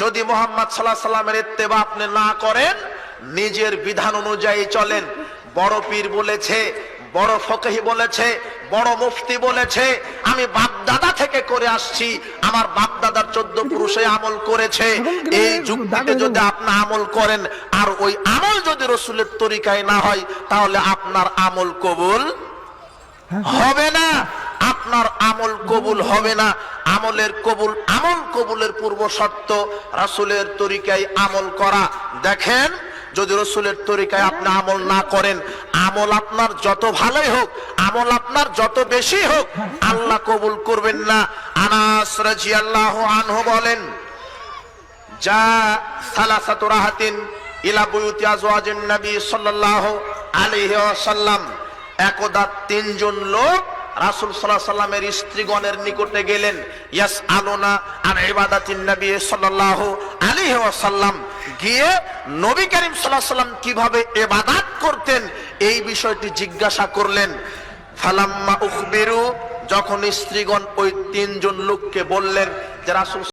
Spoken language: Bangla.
যদি মোহাম্মদ সাল্লাহ সাল্লামের ইত্তেবা আপনি না করেন নিজের বিধান অনুযায়ী চলেন। বড় পীর বলেছে বড় ফকহি বলেছে বড় মুফতি বলেছে আমি বাপদাদা থেকে করে আসছি আমার বাপদাদার চোদ্দ পুরুষে আমল করেছে। এই যুক্তিতে যদি আপনি আমল করেন আর ওই আমল যদি রসুলের তরিকায় না হয় তাহলে আপনার আমল কবুল হবে না। আপনার আমল কবুল হবে না। আমলের কবুল আমল কবুলের পূর্ব শর্ত, রাসুলের তরিকায় আমল করা। দেখেন, যদি রসুলের তরিকায় আপনি আমল না করেন, আমল আপনার যত ভালোই হোক, আমল আপনার যত বেশি হোক, আল্লাহ কবুল করবেন না। আনাস রাজিয়াল্লাহু আনহু বলেন, যা সালাসাতু রাহাতিন ইলা বুয়ুতি আজওয়াজিন নবী সাল্লাল্লাহু আলাইহি ওয়াসাল্লাম। একদা তিনজন লোক রাসূল সাল্লাহ সাল্লামের স্ত্রীগণের নিকটে গেলেন ইয়াস আলোনা আর এবাদাতিন নবী সাল্লাহ আলী ওয়াসাল্লাম। গিয়ে নবী করিম সাল্লাহ সাল্লাম কীভাবে এবাদাত করতেন এই বিষয়টি জিজ্ঞাসা করলেন। ফালাম্মা উখবিরু, যখন স্ত্রীগণ ওই তিনজন লোককে বললেন যে, রাসূল